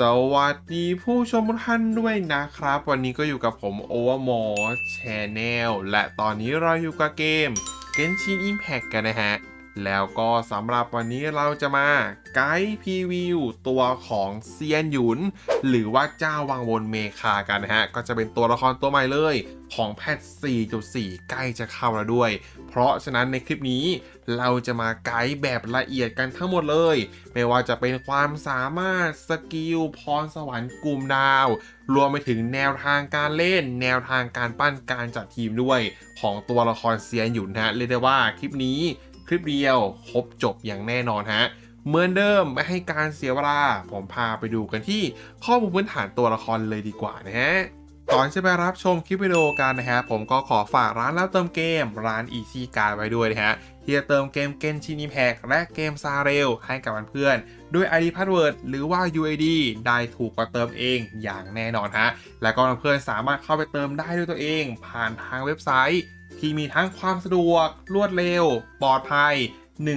สวัสดีผู้ชมทุกท่านด้วยนะครับ วันนี้ก็อยู่กับผม Overmore Channel และตอนนี้เราอยู่กับเกม Genshin Impact กันนะฮะ แล้วก็สำหรับวันนี้เราจะมาไกด์พรีวิวตัวของเซียนหยุน หรือว่าเจ้าวังวนเมคากันนะฮะ ก็จะเป็นตัวละครตัวใหม่เลยของแพท 4.4 ใกล้จะเข้าแล้วด้วย เพราะฉะนั้นในคลิปนี้เราจะมาไกด์แบบละเอียดกันทั้งหมดเลย ไม่ว่าจะเป็นความสามารถสกิลพรสวรรค์กลุ่มดาว รวมไปถึงแนวทางการเล่น แนวทางการปั้นการจัดทีมด้วย ของตัวละครเซียนหยุนฮะเรียกได้ว่าคลิปนี้ คลิปเดียวครบจบอย่างแน่นอนฮะเหมือนเดิมไม่ให้การเสียเวลา ผมพาไปดูกันที่ข้อมูลพื้นฐานตัวละครเลยดีกว่านะฮะก่อนจะไปรับชมคลิปวิดีโอกันนะฮะผมก็ขอฝากร้านรับเติมเกมร้าน Easy Card ไว้ด้วยนะฮะที่จะเติมเกม Genshin Impact และเกมซาเรลให้กับเพื่อนๆ ด้วย ID Password หรือว่า UID ได้ถูกกว่าเติมเองอย่างแน่นอนฮะ แล้วก็เพื่อนๆสามารถเข้าไปเติมได้ด้วยตัวเอง ผ่านทางเว็บไซต์ ที่มีทั้งความสะดวก รวดเร็ว ปลอดภัย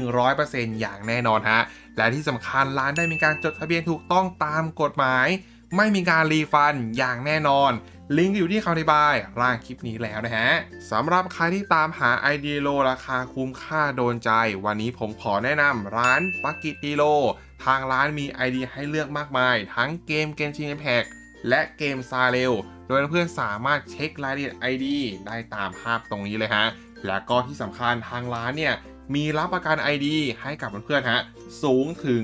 100%อย่างแน่นอนฮะ และที่สำคัญร้านได้มีการจดทะเบียนถูกต้องตามกฎหมาย ไม่มีการรีฟันอย่างแน่นอน ลิงก์อยู่ที่คำอธิบายร่างคลิปนี้แล้วนะฮะสำหรับใครที่ตามหาไอเดียโลราคาคุ้มค่าโดนใจ วันนี้ผมขอแนะนำร้านปักกิตีโล ทางร้านมีไอเดียให้เลือกมากมาย ทั้งเกม Genshin Impact แและเกมซาเรลโดยเพื่อนสามารถเช็ครายละเอียด ID ได้ตามภาพตรงนี้เลยฮะ และก็ที่สำคัญทางร้านเนี่ยมีรับประกัน ID ให้กับเพื่อนๆฮะสูงถึง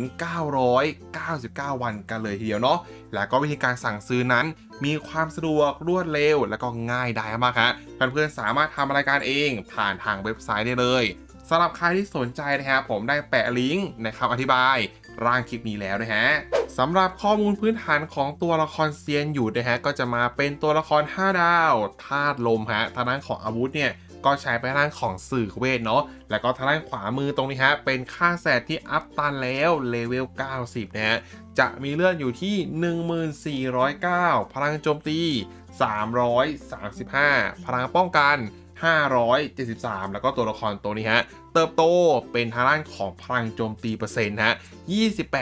999 วันกันเลยทีเดียวเนาะ แล้วก็วิธีการสั่งซื้อนั้น มีความสะดวกรวดเร็ว และก็ง่ายได้มากฮะเพื่อนๆสามารถทำรายการเองผ่านทางเว็บไซต์ได้เลยสำหรับใครที่สนใจนะครับผมได้แปะลิงก์ในคำอธิบายร่างคลิปนี้แล้วนะฮะ สำหรับข้อมูลพื้นฐานของตัวละครเซียนอยู่นะฮะก็จะมาเป็นตัวละคร 5 ดาวธาตุลมฮะทางด้านของอาวุธเนี่ยก็ใช้ไปทางของสื่อเวทเนาะ แล้วก็ทางด้านขวามือตรงนี้ฮะ เป็นค่าแสตที่อัพตันแล้วเลเวล 90 นะฮะ จะมีเลือดอยู่ที่ 1409 พลังโจมตี 335 พลังป้องกัน 573 แล้วก็ตัวละครตัวนี้ฮะ เติบโตเป็นทางด้านของพลังโจมตีเปอร์เซ็นต์ฮะ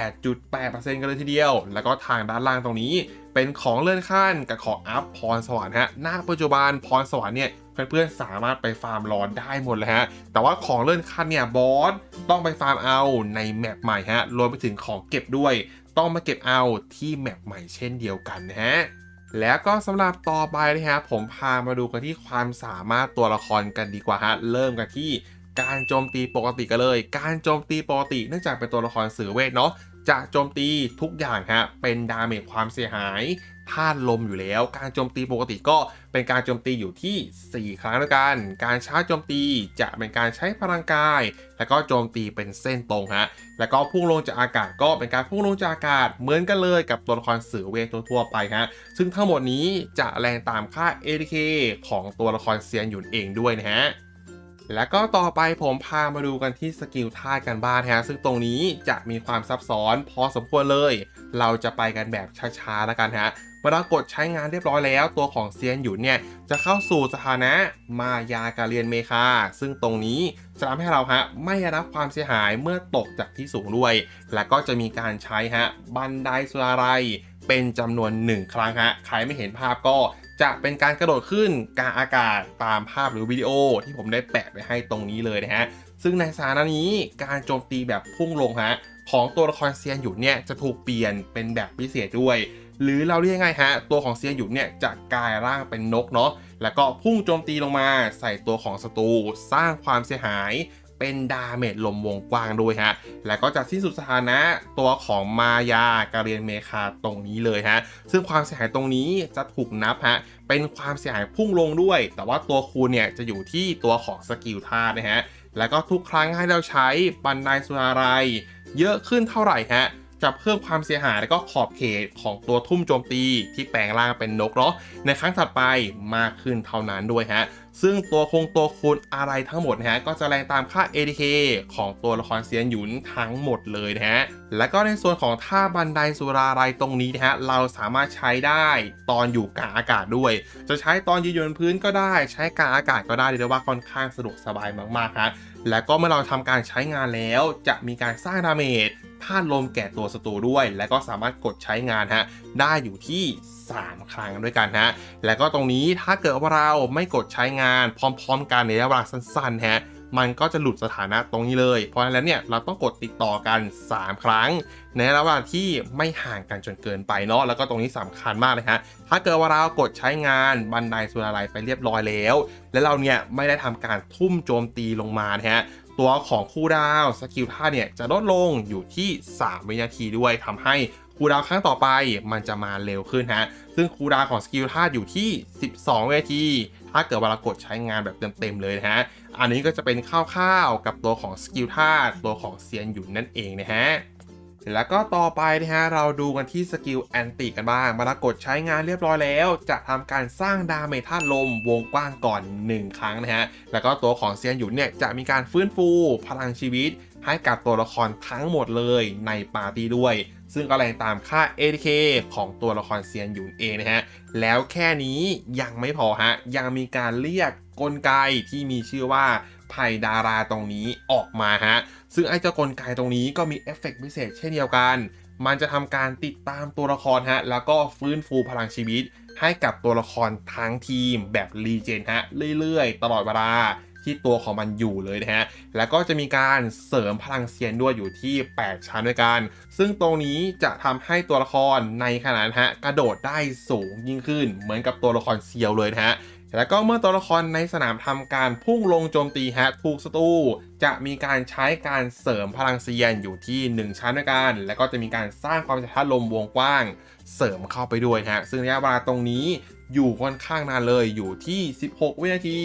28.8%กันเลยทีเดียว แล้วก็ทางด้านล่างตรงนี้เป็นของเลื่อนขั้นกับของอัพพรสวรรค์ฮะณปัจจุบันพรสวรรค์เนี่ยเพื่อนๆสามารถไปฟาร์มรอนได้หมดเลยฮะ แต่ว่าของเลื่อนขั้นเนี่ยบอสต้องไปฟาร์มเอาในแมปใหม่ฮะ รวมไปถึงของเก็บด้วย ต้องมาเก็บเอาที่แมปใหม่เช่นเดียวกันนะฮะ แล้วก็สำหรับต่อไปนะฮะผมพามาดูกันที่ความสามารถตัวละครกันดีกว่าฮะเริ่มกันที่การโจมตีปกติกันเลย การโจมตีปกติเนื่องจากเป็นตัวละครสื่อเวทเนาะจะโจมตีทุกอย่างฮะเป็นดาเมจความเสียหาย ธาตุลมอยู่แล้ว การโจมตีปกติก็เป็นการโจมตีอยู่ที่ 4 ครั้งด้วยกัน การชาร์จโจมตีจะเป็นการใช้พลังกาย แล้วก็โจมตีเป็นเส้นตรงฮะ แล้วก็พุ่งลงจากอากาศก็เป็นการพุ่งลงจากอากาศเหมือนกันเลยกับตัวละครสื่อเวททั่วไปฮะ ซึ่งทั้งหมดนี้จะแรงตามค่า ATK ของตัวละครเซียนหยุนเองด้วยนะฮะแล้วก็ต่อไปผมพามาดูกันที่สกิลท่ากันบ้านฮะซึ่งตรงนี้จะมีความซับซ้อนพอสมควรเลย เราจะไปกันแบบช้าๆแล้วกันฮะ เมื่อเรากดใช้งานเรียบร้อยแล้ว ตัวของเซียนหยุนเนี่ยจะเข้าสู่สถานะมายากาเรียนเมคา ซึ่งตรงนี้จะทำให้เราฮะไม่รับความเสียหายเมื่อตกจากที่สูงด้วย และก็จะมีการใช้ฮะบันไดสุราไรเป็นจำนวน 1 ครั้งฮะใครไม่เห็นภาพก็จะเป็นการกระโดดขึ้นกลางอากาศตามภาพหรือวิดีโอที่ผมได้แปะไว้ให้ตรงนี้เลยนะฮะ ซึ่งในสถานะนี้การโจมตีแบบพุ่งลงฮะของตัวละครเซียนหยุนเนี่ยจะถูกเปลี่ยนเป็นแบบพิเศษด้วย หรือเราเรียกง่ายฮะ ตัวของเซียนหยุนเนี่ยจะกลายร่างเป็นนกเนาะ แล้วก็พุ่งโจมตีลงมาใส่ตัวของศัตรูสร้างความเสียหายเป็นดาเมจลมวงกว้างด้วยฮะ แล้วก็จะสิ้นสุดสถานะตัวของมายาการเรียนเมคาตรงนี้เลยฮะ ซึ่งความเสียหายตรงนี้จะถูกนับฮะ เป็นความเสียหายพุ่งลงด้วย แต่ว่าตัวคูณเนี่ยจะอยู่ที่ตัวของสกิลธาตุนะฮะ แล้วก็ทุกครั้งให้เราใช้บันไดสุราไรเยอะขึ้นเท่าไหร่ฮะ จะเพิ่มความเสียหายและก็ขอบเขตของตัวทุ่มโจมตีที่แปลงร่างเป็นนกเนาะในครั้งถัดไปมากขึ้นเท่านั้นด้วยฮะซึ่งตัวคงตัวคูณอะไรทั้งหมดนะฮะก็จะแรงตามค่า ATK ของตัวละครเซียนหยุนทั้งหมดเลยนะฮะ และก็ในส่วนของท่าบันไดสุราไรตรงนี้นะฮะเราสามารถใช้ได้ตอนอยู่กลางอากาศด้วย จะใช้ตอนยืนอยู่บนพื้นก็ได้ ใช้กลางอากาศก็ได้เรียกได้ว่าค่อนข้างสะดวกสบายมากๆฮะและก็เมื่อเราทำการใช้งานแล้ว จะมีการสร้างดาเมจ ธาตุลมแก่ตัวศัตรูด้วย และก็สามารถกดใช้งานฮะได้อยู่ที่ 3 ครั้งด้วยกันฮะและก็ตรงนี้ถ้าเกิดว่าเราไม่กดใช้งานพร้อมๆ กันในระยะเวลาสั้นๆฮะมันก็จะหลุดสถานะตรงนี้เลย เพราะฉะนั้นแล้วเนี่ยเราต้องกดติดต่อกัน 3 ครั้ง ในระหว่างที่ไม่ห่างกันจนเกินไปเนาะแล้วก็ตรงนี้สำคัญมากเลยฮะถ้าเกิดว่าเรากดใช้งานบันไดสุราลัยไปเรียบร้อยแล้ว และเราเนี่ยไม่ได้ทำการทุ่มโจมตีลงมานะฮะ ตัวของคู่ดาวสกิลท่าเนี่ยจะลดลงอยู่ที่ 3 วินาทีด้วยทำให้คูดาวครั้งต่อไปมันจะมาเร็วขึ้นฮะ ซึ่งคูดาวของสกิลท่าอยู่ที่ 12วินาที ถ้าเกิดว่ารากดใช้งานแบบเต็มๆเลยนะฮะ อันนี้ก็จะเป็นคร่าวๆกับตัวของสกิลท่าตัวของเซียนหยุนนั่นเองนะฮะ แล้วก็ต่อไปนะฮะเราดูกันที่สกิลแอนติกันบ้างมาากดใช้งานเรียบร้อยแล้ว จะทำการสร้างดาเมจธาตุลมวงกว้างก่อน 1 ครั้งนะฮะ แล้วก็ตัวของเซียนหยุนเนี่ยจะมีการฟื้นฟูพลังชีวิต ให้กับตัวละครทั้งหมดเลยในปาร์ตี้ด้วย ซึ่งก็แรงตามค่า ATK ของตัวละครเซียนหยุนเองนะฮะ แล้วแค่นี้ยังไม่พอฮะ ยังมีการเรียกกลไกที่มีชื่อว่าไผ่ดาราตรงนี้ออกมาฮะ ซึ่งไอ้เจ้ากลไกตรงนี้ก็มีเอฟเฟกต์พิเศษเช่นเดียวกัน มันจะทำการติดตามตัวละครฮะ แล้วก็ฟื้นฟูพลังชีวิต ให้กับตัวละครทั้งทีมแบบรีเจนฮะ เรื่อยๆ ตลอดเวลาที่ตัวของมันอยู่เลยนะฮะ แล้วก็จะมีการเสริมพลังเซียนด้วยอยู่ที่ 8 ชั้นด้วยกัน ซึ่งตรงนี้จะทำให้ตัวละครในขณะนั้นฮะกระโดดได้สูงยิ่งขึ้น เหมือนกับตัวละครเซียวเลยนะฮะ แล้วก็เมื่อตัวละครในสนามทำการพุ่งลงโจมตีฮะถูกศัตรูจะมีการใช้การเสริมพลังเซียนอยู่ที่ 1 ชั้นด้วยกัน แล้วก็จะมีการสร้างความฉาลมวงกว้าง เสริมเข้าไปด้วยฮะซึ่งระยะเวลาตรงนี้อยู่ค่อนข้างนานเลยอยู่ที่ 16 วินาที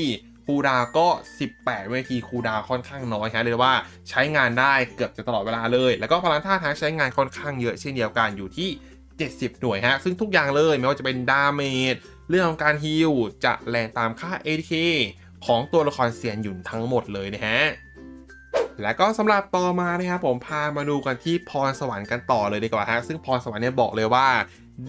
คูดาก็ 18วินาทีคูดาค่อนข้างน้อยฮะเรียกว่าใช้งานได้เกือบจะตลอดเวลาเลย แล้วก็พลังท่าทางใช้งานค่อนข้างเยอะเช่นเดียวกันอยู่ที่ 70 หน่วยฮะ ซึ่งทุกอย่างเลยไม่ว่าจะเป็นดาเมจ เรื่องของการฮิลจะแรงตามค่า ATK ของตัวละครเซียนหยุนทั้งหมดเลยนะฮะและก็สำหรับต่อมานะครับผมพามาดูกันที่พรสวรรค์กันต่อเลยดีกว่าฮะซึ่งพรสวรรค์เนี่ยบอกเลยว่า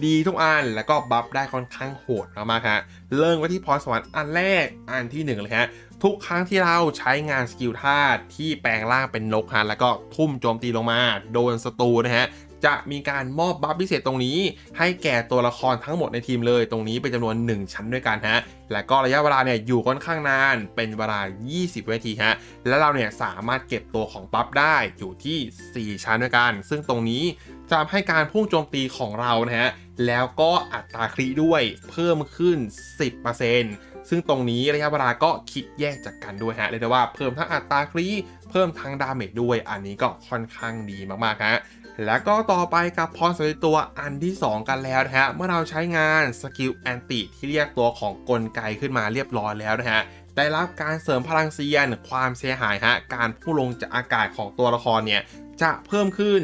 ดีทุกอันแล้วก็บัฟได้ค่อนข้างโหดมากๆฮะเริ่มกันที่พรสวรรค์อันแรกอันที่หนึ่งเลยฮะทุกครั้งที่เราใช้งานสกิลธาตุที่แปลงร่างเป็นนกฮะแล้วก็ทุ่มโจมตีลงมา โดนศัตรูนะฮะ จะมีการมอบบัฟพิเศษตรงนี้ ให้แก่ตัวละครทั้งหมดในทีมเลย ตรงนี้เป็นจำนวน 1 ชั้นด้วยกันฮะ และก็ระยะเวลาเนี่ยอยู่ค่อนข้างนาน เป็นเวลา 20วินาทีฮะ และเราเนี่ยสามารถเก็บตัวของบัฟได้อยู่ที่ 4 ชั้นด้วยกัน ซึ่งตรงนี้จะทำให้การพุ่งโจมตีของเรานะฮะ แล้วก็อัตราคริด้วยเพิ่มขึ้น 10%ซึ่งตรงนี้ระยะเวลาก็คิดแยกจากกันด้วยฮะ เรียกได้ว่าเพิ่มทั้งอัตราคริเพิ่มทั้งดาเมจด้วย อันนี้ก็ค่อนข้างดีมากๆฮะ แล้วก็ต่อไปกับพรสำเร็จตัวอันที่ 2 กันแล้วนะฮะ เมื่อเราใช้งานสกิลแอนติที่เรียกตัวของกลไกขึ้นมาเรียบร้อยแล้วนะฮะได้รับการเสริมพลังเซียน ความเสียหายฮะ การพุ่งลงจากอากาศของตัวละครเนี่ย จะเพิ่มขึ้น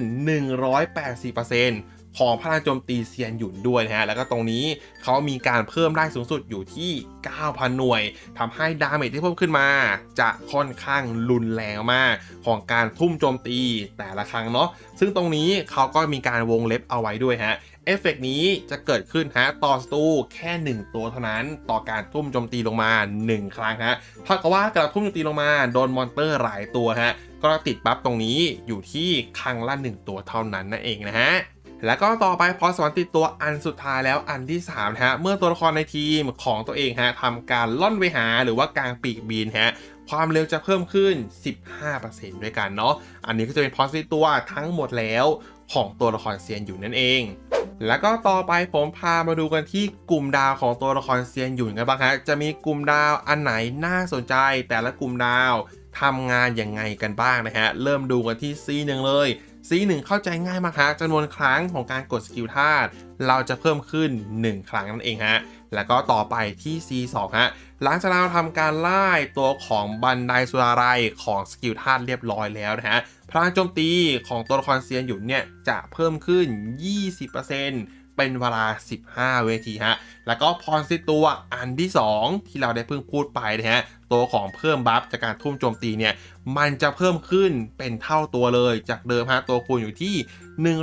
180% ของพลังโจมตีเซียนหยุนด้วยนะฮะ แล้วก็ตรงนี้เขามีการเพิ่มได้สูงสุดอยู่ที่ 9,000 หน่วยทำให้ดาเมจที่เพิ่มขึ้นมา จะค่อนข้างรุนแรงมากของการทุ่มโจมตีแต่ละครั้งเนาะ ซึ่งตรงนี้เขาก็มีการวงเล็บเอาไว้ด้วยฮะเอฟเฟกนี้จะเกิดขึ้นฮะต่อศัตรูแค่ 1 ตัวเท่านั้นต่อการทุ่มโจมตีลงมา 1 ครั้งฮะถ้ากับว่ากระทุ่มโจมตีลงมาโดนมอนเตอร์หลายตัวฮะก็ติดบัฟตรงนี้อยู่ที่ครั้งละ 1 ตัวเท่านั้นนั่นเองนะฮะ แล้วก็ต่อไปพอสวรรค์ติดตัวอันสุดท้ายแล้วอันที่3นะฮะเมื่อตัวละครในทีมของตัวเองฮะทำการล่อนไปหาหรือว่ากางปีกบินฮะความเร็วจะเพิ่มขึ้น 15%ด้วยกันเนาะ อันนี้ก็จะเป็นพอสติตัวทั้งหมดแล้วของตัวละครเซียนอยู่นั่นเอง แล้วก็ต่อไปผมพามาดูกันที่กลุ่มดาวของตัวละครเซียนหยุ่นกันบ้างฮะ จะมีกลุ่มดาวอันไหนน่าสนใจ แต่ละกลุ่มดาวทำงานยังไงกันบ้างนะฮะ เริ่มดูกันที่ C1 เลย C1 เข้าใจง่ายมากฮะจำนวนครั้งของการกดสกิลธาตุเราจะเพิ่มขึ้น 1 ครั้งนั่นเองฮะ แล้วก็ต่อไปที่ C2 ฮะ หลังจากเราทำการไล่ตัวของบันไดสุราไรของสกิลธาตุเรียบร้อยแล้วนะฮะ พลังโจมตีของตัวละครเซียนหยุนเนี่ยจะเพิ่มขึ้น 20% เป็นเวลา 15 เวทีฮะ แล้วก็พรสิตัวอันที่ 2 ที่เราได้เพิ่งพูดไปนะฮะ ตัวของเพิ่มบัฟจากการทุ่มโจมตีเนี่ย มันจะเพิ่มขึ้นเป็นเท่าตัวเลย จากเดิมฮะ ตัวคูณอยู่ที่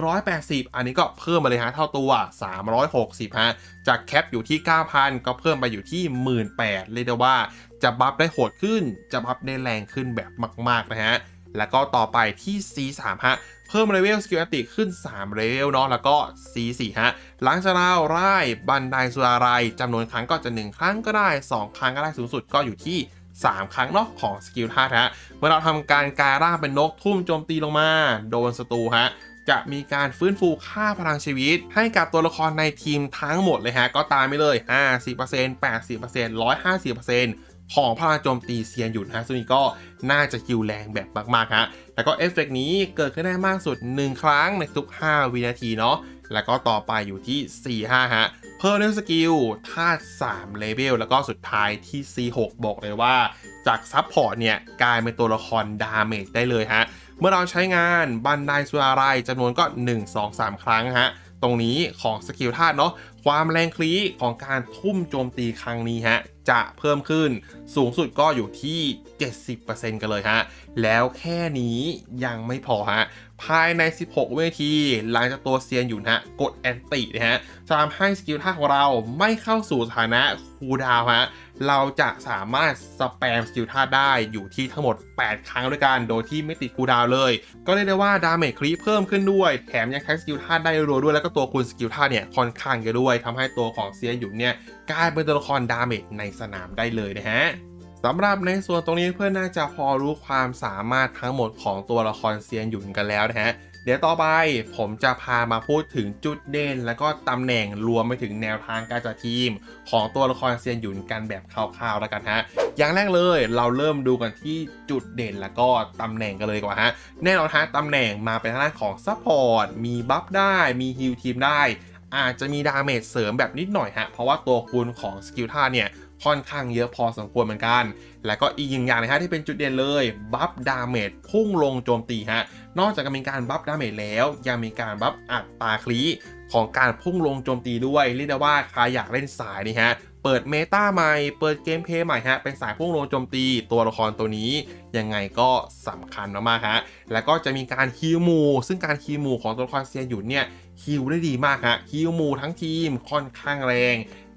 180 อันนี้ก็เพิ่มมาเลยฮะ เท่าตัว 360 ฮะ จากแคปอยู่ที่ 9,000 ก็เพิ่มไปอยู่ที่ 18,000เลยกได้ว่าจะบัฟได้โหดขึ้น จะบัฟได้แรงขึ้นแบบมาก ๆ นะฮะ แล้วก็ต่อไปที่ C3 ฮะ เพิ่มเลเวลสกิลอติขึ้น 3 เลเวลเนาะแล้วก็ C4 ฮะ หลังจากเราไล่บันไดสุราไรจำนวนครั้งก็จะ 1 ครั้งก็ได้ 2 ครั้งก็ได้สูงสุดก็อยู่ที่ 3 ครั้งเนาะของสกิลธาตุฮะ เมื่อเราทำการกายร่างเป็นนกทุ่มโจมตีลงมา โดนศัตรูฮะจะมีการฟื้นฟูค่าพลังชีวิต ให้กับตัวละครในทีมทั้งหมดเลยฮะ ก็ตามไปเลย 50% 80% 150% ของพลังโจมตีเซียนหยุดฮะซึ่งนี่ก็น่าจะคิวแรงแบบมากๆฮะแล้วก็เอฟเฟกต์นี้เกิดขึ้นได้มากสุด 1 ครั้งในทุก 5 วินาทีเนาะแล้วก็ต่อไปอยู่ที่ 4-5 ฮะ เพิ่มเรื่องสกิลธาตุ3เลเวลแล้วก็สุดท้ายที่ C6 บอกเลยว่า จากซับพอร์ตเนี่ย กลายเป็นตัวละครดาเมจได้เลยฮะ เมื่อเราใช้งานบันไดสุราไรจำนวนก็ 1 2 3 ครั้งฮะ ตรงนี้ของสกิลธาตุเนาะความแรงคลีของการทุ่มโจมตีครั้งนี้ฮะ จะเพิ่มขึ้น สูงสุดก็อยู่ที่ 70%กันเลยฮะ แล้วแค่นี้ยังไม่พอฮะ ภายใน 16 เวที หลังจากตัวเซียนอยู่นะกดแอนตินะฮะจะทำให้สกิลท่าของเราไม่เข้าสู่สถานะคูดาวฮะ เราจะสามารถสแปมสกิลท่าได้อยู่ที่ทั้งหมด 8 ครั้งด้วยกัน โดยที่ไม่ติดคูดาวเลย ก็เรียกได้ว่าดาเมจครีเพิ่มขึ้นด้วย แถมยังใช้สกิลท่าได้รัวด้วย แล้วก็ตัวคุณสกิลท่าเนี่ยค่อนข้างเยอะด้วยทำให้ตัวของเซียนอยู่เนี่ยกลายเป็นตัวละครดาเมจในสนามได้เลยนะฮะ สำหรับในส่วนตรงนี้เพื่อนน่าจะพอรู้ความสามารถทั้งหมดของตัวละครเซียนหยุนกันแล้วนะฮะ เดี๋ยวต่อไปผมจะพามาพูดถึงจุดเด่น แล้วก็ตำแหน่งรวมไปถึงแนวทางการจัดทีม ของตัวละครเซียนหยุนกันแบบคร่าวๆแล้วกันฮะ อย่างแรกเลยเราเริ่มดูกันที่จุดเด่นแล้วก็ตำแหน่งกันเลยกว่าฮะ แน่นอนฮะตำแหน่งมาเป็นทางด้านของซัพพอร์ต มีบัฟได้ มีฮิลทีมได้อาจจะมีดาเมจเสริมแบบนิดหน่อยฮะ เพราะว่าตัวคูณของสกิลท่าเนี่ย ค่อนข้างเยอะพอสมควรเหมือนกัน และก็อีกอย่างนะฮะที่เป็นจุดเด่นเลยบัฟดาเมจพุ่งลงโจมตีฮะนอกจากจะมีการบัฟดาเมจแล้ว ยังมีการบัฟอัตราคลีของการพุ่งลงโจมตีด้วยเรียกได้ว่าใครอยากเล่นสายนี่ฮะเปิดเมตาใหม่ เปิดเกมเพย์ใหม่ฮะ เป็นสายพุ่งลงโจมตีตัวละครตัวนี้ ยังไงก็สำคัญมากๆฮะ แล้วก็จะมีการฮิวมู ซึ่งการฮิวมูของตัวละครเซียนหยุนเนี่ยฮิวได้ดีมากฮะฮิวมูทั้งทีมค่อนข้างแรง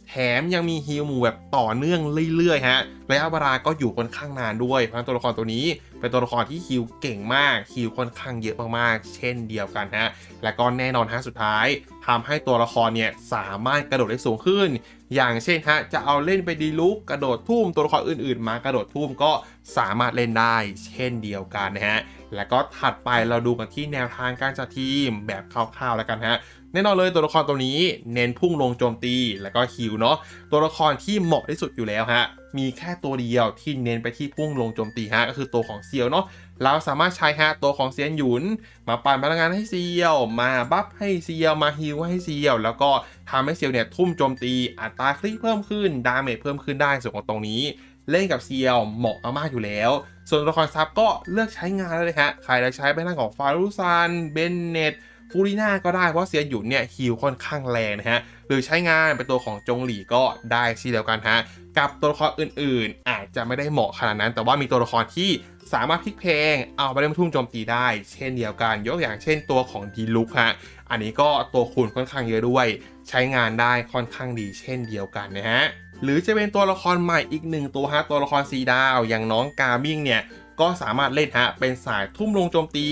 แถมยังมีฮิลหมู่แบบต่อเนื่องเรื่อยๆฮะระยะเวลาก็อยู่ค่อนข้างนานด้วย เพราะตัวละครตัวนี้เป็นตัวละครที่ฮิลเก่งมากฮิลค่อนข้างเยอะมากๆ เช่นเดียวกันฮะ และก็แน่นอนฮะสุดท้ายทำให้ตัวละครเนี่ยสามารถกระโดดได้สูงขึ้น อย่างเช่นฮะจะเอาเล่นไปดีลุกกระโดดทุ่มตัวละครอื่นๆ มากระโดดทุ่มก็สามารถเล่นได้ เช่นเดียวกันนะฮะ แล้วก็ถัดไปเราดูกันที่แนวทางการจัดทีมแบบคร่าวๆแล้วกันฮะ แน่นอนเลยตัวละครตัวนี้เน้นพุ่งลงโจมตีแล้วก็ฮิวเนาะตัวละครที่เหมาะที่สุดอยู่แล้วฮะมีแค่ตัวเดียวที่เน้นไปที่พุ่งลงโจมตีฮะก็คือตัวของเซียวเนาะเราสามารถใช้ฮะตัวของเซียนหยุน มาปั่นพลังงานให้เซียว มาบัฟให้เซียวมาฮิวให้เซียว แล้วก็ทำให้เซียวเนี่ยทุ่มโจมตีอัตราคลิกเพิ่มขึ้นดาเมจเพิ่มขึ้นได้ส่วนของตรงนี้ เล่นกับเซียวเหมาะมากๆอยู่แล้ว ส่วนตัวละครซับก็เลือกใช้งานได้เลยฮะใครจะใช้เป็นทางของฟารุซันเบนเนต ฟูริน่าก็ได้เพราะเซียนหยุนเนี่ยฮิลค่อนข้างแรงนะฮะหรือใช้งานเป็นตัวของจงหลี่ก็ได้เช่นเดียวกันฮะกับตัวละครอื่นๆ อาจจะไม่ได้เหมาะขนาดนั้น แต่ว่ามีตัวละครที่สามารถพลิกเพลง เอาไปเล่นทุ่มโจมตีได้ เช่นเดียวกัน ยกอย่างเช่นตัวของดีลุกฮะอันนี้ก็ตัวคูณค่อนข้างเยอะด้วย ใช้งานได้ค่อนข้างดีเช่นเดียวกันนะฮะหรือจะเป็นตัวละครใหม่อีกหนึ่งตัวฮะตัวละครสีดาวอย่างน้องกาบิ้งเนี่ย ก็สามารถเล่นฮะเป็นสายทุ่มลงโจมตี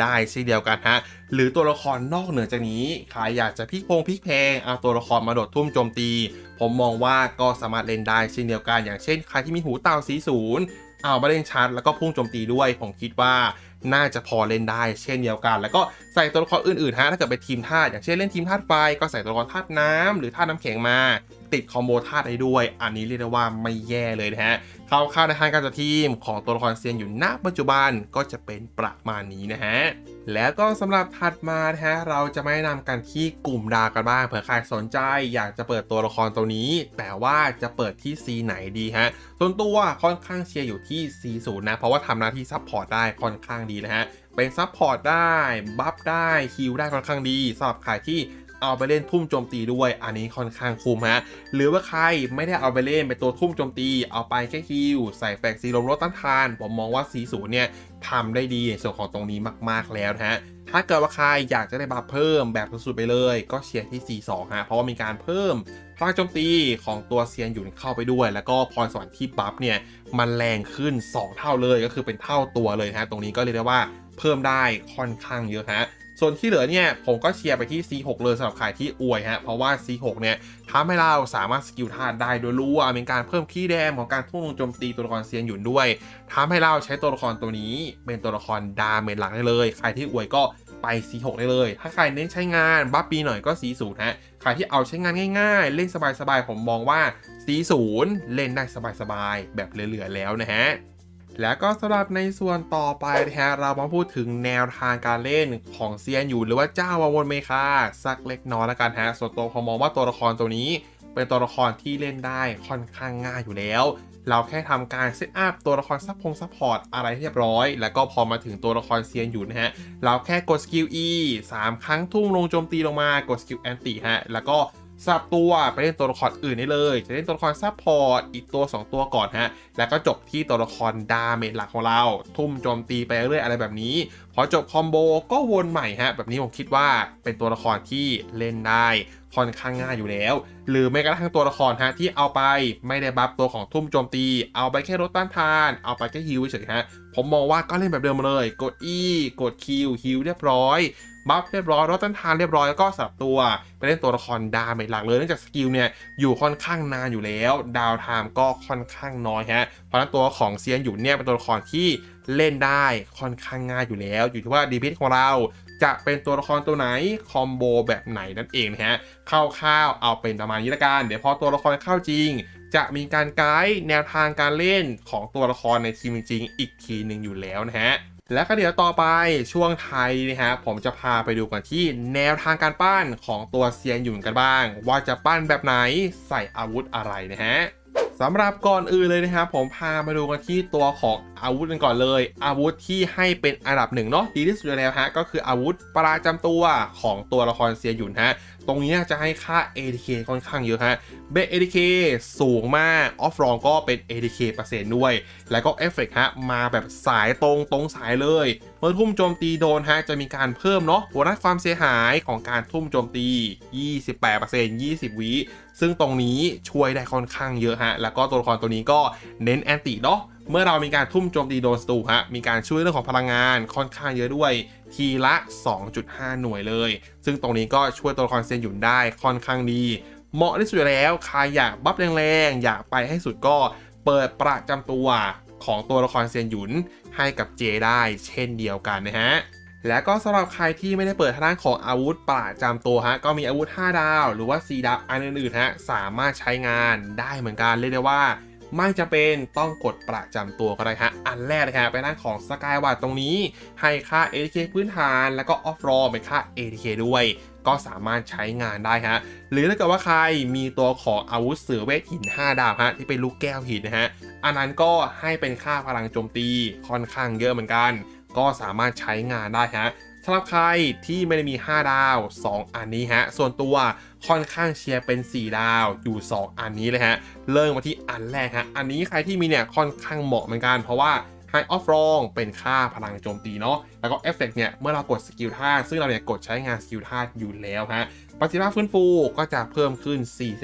ได้เช่นเดียวกันฮะหรือตัวละครนอกเหนือจากนี้ใครอยากจะพิกพงพิกเพลงเอาตัวละครมาโดดทุ่มโจมตี ผมมองว่าก็สามารถเล่นได้เช่นเดียวกัน อย่างเช่นใครที่มีหูเต่าสีศูนย์เอามาเล่นชาร์จแล้วก็พุ่งโจมตีด้วย ผมคิดว่าน่าจะพอเล่นได้เช่นเดียวกัน แล้วก็ใส่ตัวละครอื่นๆฮะถ้าเกิดเป็นทีมธาตุอย่างเช่นเล่นทีมธาตุไฟก็ใส่ตัวละครธาตุน้ำหรือธาตุน้ำแข็งมาติดคอมโบธาตุได้ด้วย อันนี้เรียกได้ว่าไม่แย่เลยนะฮะคร่าวๆในทางการจัดทีมของตัวละครเซียนอยู่ณปัจจุบันก็จะเป็นประมาณนี้นะฮะแล้วก็สำหรับถัดมานะฮะเราจะไม่นำกันที่กลุ่มดาวกันบ้างเผื่อใครสนใจอยากจะเปิดตัวละครตัวนี้ แต่ว่าจะเปิดที่ C ไหนดีฮะส่วนตัวค่อนข้างเชียร์อยู่ที่ C0 นย์นะเพราะว่าทำหน้าที่ซับพอร์ตได้ค่อนข้างดีนะฮะเป็นซับพอร์ตได้ บัฟได้ ฮิลได้ค่อนข้างดีสำหรับใครที่ เอาไปเล่นทุ่มโจมตีด้วย อันนี้ค่อนข้างคุ้มฮะ หรือว่าใครไม่ได้เอาไปเล่นเป็นตัวทุ่มโจมตี เอาไปแค่ฮิลใส่แฟกซีลมลดต้านทาน ผมมองว่า C0 เนี่ยทำได้ดีส่วนของตรงนี้มาก ๆ แล้วนะฮะถ้าเกิดว่าใครอยากจะได้บัฟเพิ่มแบบสุดๆไปเลย ก็เชียร์ที่ C2 ฮะ เพราะว่ามีการเพิ่มพลังโจมตีของตัวเซียนหยุนเข้าไปด้วย แล้วก็พรสวรรค์ที่บัฟเนี่ยมันแรงขึ้น 2 เท่าเลยก็คือเป็นเท่าตัวเลยฮะ ตรงนี้ก็เรียกได้ว่าเพิ่มได้ค่อนข้างเยอะฮะ ส่วนที่เหลือเนี่ยผมก็เชียร์ไปที่ C6 เลยสำหรับใครที่อวยฮะ เพราะว่า C6 เนี่ยทำให้เราสามารถสกิลธาตุได้โดยรู้ว่าเป็นการเพิ่มขี้แดมของการทุ่งลงโจมตีตัวละครเซียนหยุนด้วยทำให้เราใช้ตัวละครตัวนี้ เป็นตัวละครดาเมจหลักได้เลย ใครที่อวยก็ไป C6 ได้เลย ถ้าใครเน้นใช้งานบัฟปีหน่อยก็ C0 ฮะ ใครที่เอาใช้งานง่าย ๆ เล่นสบายๆ ผมมองว่า C0 เล่นได้สบายๆ แบบเหลือๆแล้วนะฮะ แล้วก็สำหรับในส่วนต่อไปนะฮะเรามาพูดถึงแนวทางการเล่นของเซียนอยู่หรือว่าเจ้าวาวนเมคาสักเล็กน้อยละกันฮะส่วนตัวผมมองว่าตัวละครตัวนี้ เป็นตัวละครที่เล่นได้ค่อนข้างง่ายอยู่แล้ว เราแค่ทำการเซตอัพตัวละครซับพงซัพพอร์ตอะไรเรียบร้อย แล้วก็พอมาถึงตัวละครเซียนอยู่นะฮะเราแค่กดสกิล E 3 ครั้งทุ่งลงโจมตีลงมากดสกิลแอนตี้ฮะแล้วก็ สลับตัวไปเล่นตัวละครอื่นได้เลย จะเล่นตัวละครซัพพอร์ตอีกตัว 2 ตัวก่อนฮะ แล้วก็จบที่ตัวละครดาเมจหลักของเรา ทุ่มโจมตีไปเรื่อยอะไรแบบนี้ พอจบคอมโบก็วนใหม่ฮะ แบบนี้ผมคิดว่าเป็นตัวละครที่เล่นได้ค่อนข้างง่ายอยู่แล้ว หรือแม้กระทั่งตัวละครฮะที่เอาไปไม่ได้บัฟตัวของทุ่มโจมตี เอาไปแค่ลดต้านทาน เอาไปแค่ฮิวเฉยฮะ ผมมองว่าก็เล่นแบบเดิมมาเลย กด E กด Q ฮิวเรียบร้อยบัฟเรียบร้อยลดต้นทานเรียบร้อยแล้วก็สลับตัวไปเล่นตัวละครดาเมจหลักเลยเนื่องจากสกิลเนี่ยอยู่ค่อนข้างนานอยู่แล้ว ดาวไทม์ก็ค่อนข้างน้อยฮะเพราะฉะนั้นตัวของเซียนอยู่เนี่ยเป็นตัวละครที่เล่นได้ค่อนข้างง่ายอยู่แล้ว อยู่ที่ว่าดีพิทของเราจะเป็นตัวละครตัวไหนคอมโบแบบไหนนั่นเองนะฮะคร่าวๆเอาเป็นประมาณนี้ละกัน เดี๋ยวพอตัวละครเข้าจริง จะมีการไกด์แนวทางการเล่นของตัวละครในทีมจริงๆอีกทีหนึ่งอยู่แล้วนะฮะและก็เดี๋ยวต่อไปช่วงไทยนะฮะผมจะพาไปดูกันที่แนวทางการปั้นของตัวเซียนหยุ่นกันบ้าง ว่าจะปั้นแบบไหนใส่อาวุธอะไรนะฮะ สำหรับก่อนอื่นเลยนะครับผมพามาดูกันที่ตัวของอาวุธกันก่อนเลย อาวุธที่ให้เป็นอันดับหนึ่งเนาะดีที่สุดแล้วฮะก็คืออาวุธประจำตัวของตัวละครเซียหยุนฮะตรงนี้จะให้ค่า ATK ค่อนข้างเยอะฮะเบส ATK สูงมากออฟรองก็เป็น ATK เปอร์เซ็นต์ด้วย แล้วก็เอฟเฟกฮะมาแบบสายตรงตรงสายเลยเมื่อทุ่มโจมตีโดนฮะจะมีการเพิ่มเนาะโบนัสความเสียหายของการทุ่มโจมตี 28% 20วิ ซึ่งตรงนี้ช่วยได้ค่อนข้างเยอะฮะ แล้วก็ตัวละครตัวนี้ก็เน้นแอนติเนาะเมื่อเรามีการทุ่มโจมตีโดนสตูฮะ มีการช่วยเรื่องของพลังงานค่อนข้างเยอะด้วย ทีละ 2.5 หน่วยเลย ซึ่งตรงนี้ก็ช่วยตัวละครเซียนหยุนได้ค่อนข้างดี เหมาะที่สุดแล้วใครอยากบัฟแรงๆ อยากไปให้สุดก็เปิดประจำตัวของตัวละครเซียนหยุนให้กับเจได้เช่นเดียวกันนะฮะ และก็สำหรับใครที่ไม่ได้เปิดทางด้านของอาวุธประจำตัวฮะก็มีอาวุธ 5 ดาว หรือว่า 4 ดาวอันอื่นๆฮะสามารถใช้งานได้เหมือนกันเรียกได้ว่าไม่จะเป็นต้องกดประจำตัวก็ได้ฮะ อันแรกนะครับเป็นด้านของสกายวัตตรงนี้ ให้ค่า ATK พื้นฐาน แล้วก็ออฟรอเป็นค่า ATK ด้วย ก็สามารถใช้งานได้ฮะ หรือถ้าเกิดว่าใครมีตัวของอาวุธเสือเวทหิน 5 ดาวฮะ ที่เป็นลูกแก้วหินนะฮะ อันนั้นก็ให้เป็นค่าพลังโจมตีค่อนข้างเยอะเหมือนกัน ก็สามารถใช้งานได้ฮะสำหรับใครที่ไม่ได้มี 5 ดาว 2 อันนี้ฮะ ส่วนตัวค่อนข้างเชียร์เป็น 4 ดาวอยู่ 2 อันนี้เลยฮะ เริ่มมาที่อันแรกฮะ อันนี้ใครที่มีเนี่ยค่อนข้างเหมาะเหมือนกันเพราะว่า High Off Wrong เป็นค่าพลังโจมตีเนาะ แล้วก็เอฟเฟกเนี่ย เมื่อเรากดสกิลท่าตุซึ่งเราเนี่ยกดใช้งานสกิลท่าตุอยู่แล้วฮะประสิทธิภาพฟื้นฟูก็จะเพิ่มขึ้น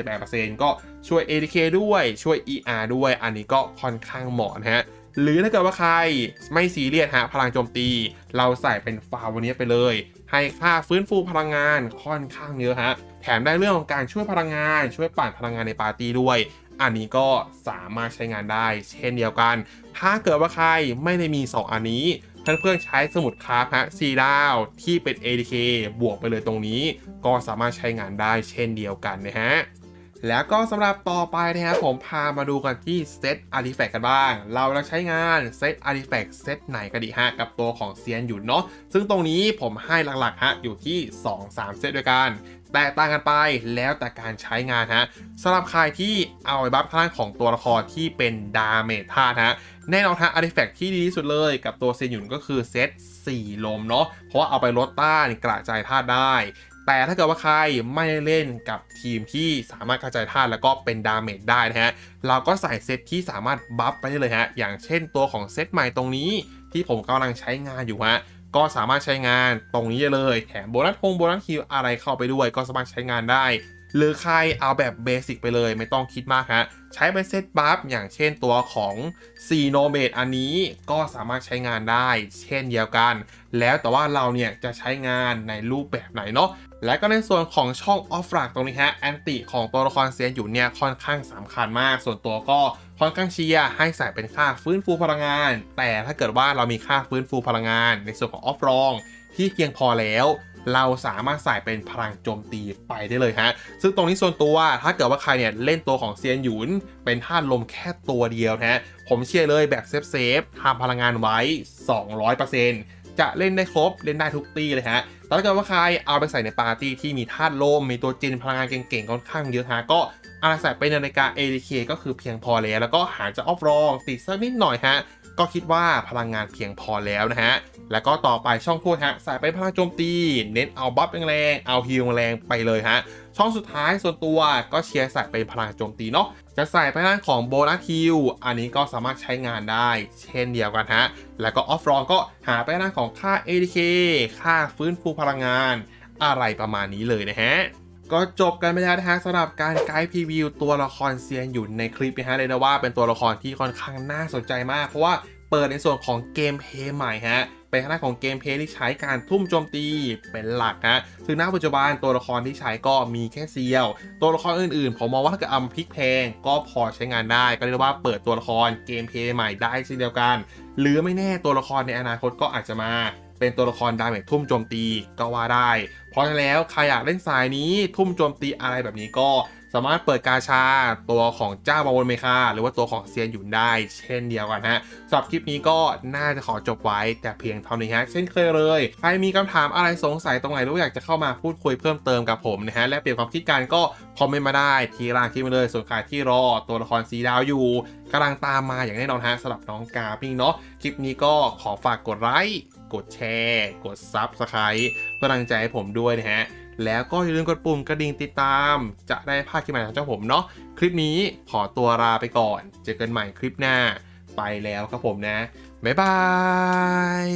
48%ก็ช่วย ADK ด้วย ช่วย ER ด้วย อันนี้ก็ค่อนข้างเหมาะนะฮะ หรือถ้าเกิดว่าใครไม่ซีเรียสฮะพลังโจมตี เราใส่เป็นฟาววันนี้ไปเลย ให้ค่าฟื้นฟูพลังงานค่อนข้างเยอะฮะแถมได้เรื่องของการช่วยพลังงาน ช่วยปั่นพลังงานในปาร์ตี้ด้วย อันนี้ก็สามารถใช้งานได้ เช่นเดียวกัน ถ้าเกิดว่าใครไม่ได้มี 2 อันนี้เพื่อนๆใช้สมุดคราฟฮะ4ดาวที่เป็น ADK บวกไปเลยตรงนี้ ก็สามารถใช้งานได้เช่นเดียวกันนะฮะ แล้วก็สำหรับต่อไปนะครับผมพามาดูกันที่เซตอาร์ติแฟกกันบ้าง เราจะใช้งานเซตอาร์ติแฟกเซตไหนกันดีฮะกับตัวของเซียนหยุดเนาะซึ่งตรงนี้ผมให้หลักๆฮะอยู่ที่ 2-3 เซตด้วยกันแตกต่างกันไปแล้วแต่การใช้งานฮะสำหรับใครที่เอาไปบัฟข้างของตัวละครที่เป็นดาเมจธาตุฮะแน่นอนฮะอาร์ติแฟกที่ดีที่สุดเลยกับตัวเซียนหยุนก็คือเซต4ลมเนาะเพราะว่าเอาไปลดต้านกระจายธาตุได้ แต่ถ้าเกิดว่าใครไม่เล่นกับทีมที่สามารถกระจายธาตุแล้วก็เป็นดาเมจได้นะฮะ เราก็ใส่เซตที่สามารถบัฟไปได้เลยฮะ อย่างเช่นตัวของเซตใหม่ตรงนี้ที่ผมกำลังใช้งานอยู่ฮะ ก็สามารถใช้งานตรงนี้ได้เลย แถมโบนัสพงโบนัสคิวอะไรเข้าไปด้วย ก็สามารถใช้งานได้ หรือใครเอาแบบเบสิกไปเลยไม่ต้องคิดมากฮะ ใช้เป็นเซตบัฟอย่างเช่นตัวของซีโนเบตอันนี้ก็สามารถใช้งานได้ เช่นเดียวกัน แล้วแต่ว่าเราเนี่ยจะใช้งานในรูปแบบไหนเนาะ และก็ในส่วนของช่องออฟลักตรงนี้ฮะแอนติของตัวละครเซียนอยู่เนี่ยค่อนข้างสำคัญมาก ส่วนตัวก็ค่อนข้างเชียร์ให้ใส่เป็นค่าฟื้นฟูพลังงาน แต่ถ้าเกิดว่าเรามีค่าฟื้นฟูพลังงาน ในส่วนของออฟรองที่เพียงพอแล้วเราสามารถใส่เป็นพลังโจมตีไปได้เลยฮะ ซึ่งตรงนี้ส่วนตัวถ้าเกิดว่าใครเนี่ยเล่นตัวของเซียนหยุน เป็นธาลมแค่ตัวเดียวนะฮะผมเชื่อเลยแบบเซฟเซฟทำพลังงานไว้ 200% จะเล่นได้ครบเล่นได้ทุกตีเลยฮะแต่ถ้าเกิดว่าใครเอาไปใส่ในปาร์ตี้ที่มีธาตุลมมีตัวจินพลังงานเก่งๆค่อนข้างเยอะฮะก็อาศัยเป็นนาฬิกา ADK ก็คือเพียงพอแล้ว แล้วก็หาจะออฟรองติดสักนิดหน่อยฮะก็คิดว่าพลังงานเพียงพอแล้วนะฮะ แล้วก็ต่อไปช่องพูดฮะ ใส่ไปพลังโจมตี เน้นเอาบัฟแรงๆ เอาฮิลแรงไปเลยฮะ ช่องสุดท้ายส่วนตัวก็เชียร์ใส่เป็นพลังโจมตีเนาะจะใส่ไปด้านของโบนัสฮิลอันนี้ก็สามารถใช้งานได้ เช่นเดียวกันฮะ แล้วก็ออฟรองก็หาไปด้านของค่า ADK ค่าฟื้นฟูพลังงาน อะไรประมาณนี้เลยนะฮะก็จบกันไปแล้วนะฮะสำหรับการไกด์พรีวิวตัวละครเซียนอยู่ในคลิปนะฮะเลยนะว่าเป็นตัวละครที่ค่อนข้างน่าสนใจมากเพราะว่าเปิดในส่วนของเกมเพย์ใหม่ฮะ เป็นทางด้านของเกมเพลย์ที่ใช้การทุ่มโจมตีเป็นหลักฮะซึ่งณปัจจุบันตัวละครที่ใช้ก็มีแค่เซียว ตัวละครอื่นๆ ผมมองว่าถ้าเกิดเอามพลิกเพงก็พอใช้งานได้ ก็เรียกว่าเปิดตัวละครเกมเพลย์ใหม่ได้เช่นเดียวกัน หรือไม่แน่ตัวละครในอนาคตก็อาจจะมาเป็นตัวละครดาเมจทุ่มโจมตีก็ว่าได้ เพราะฉะนั้นแล้วใครอยากเล่นสายนี้ทุ่มโจมตีอะไรแบบนี้ก็ สามารถเปิดกาชาตัวของเจ้าบาวนเมคาหรือว่าตัวของเซียนหยุนได้เช่นเดียวกันฮะสำหรับคลิปนี้ก็น่าจะขอจบไว้แต่เพียงเท่านี้ฮะเช่นเคยเลย ใครมีคำถามอะไรสงสัยตรงไหนหรืออยากจะเข้ามาพูดคุยเพิ่มเติมกับผมนะฮะและเปลี่ยนความคิดกันก็คอมเมนต์มาได้ที่ล่างคลิปมาเลยส่วนใครที่รอตัวละครสีดาวอยู่กำลังตามมาอย่างแน่นอนฮะสำหรับน้องกาปิ้งเนาะคลิปนี้ก็ขอฝากกดไลค์กดแชร์ กดซับสไครต์กำลังใจให้ผมด้วยนะฮะ แล้วก็อย่าลืมกดปุ่มกระดิ่งติดตาม จะได้ภาคลิปใหม่ของเจ้าผมเนาะคลิปนี้ขอตัวลาไปก่อน เจอกันใหม่คลิปหน้า ไปแล้วครับผมนะ บ๊ายบาย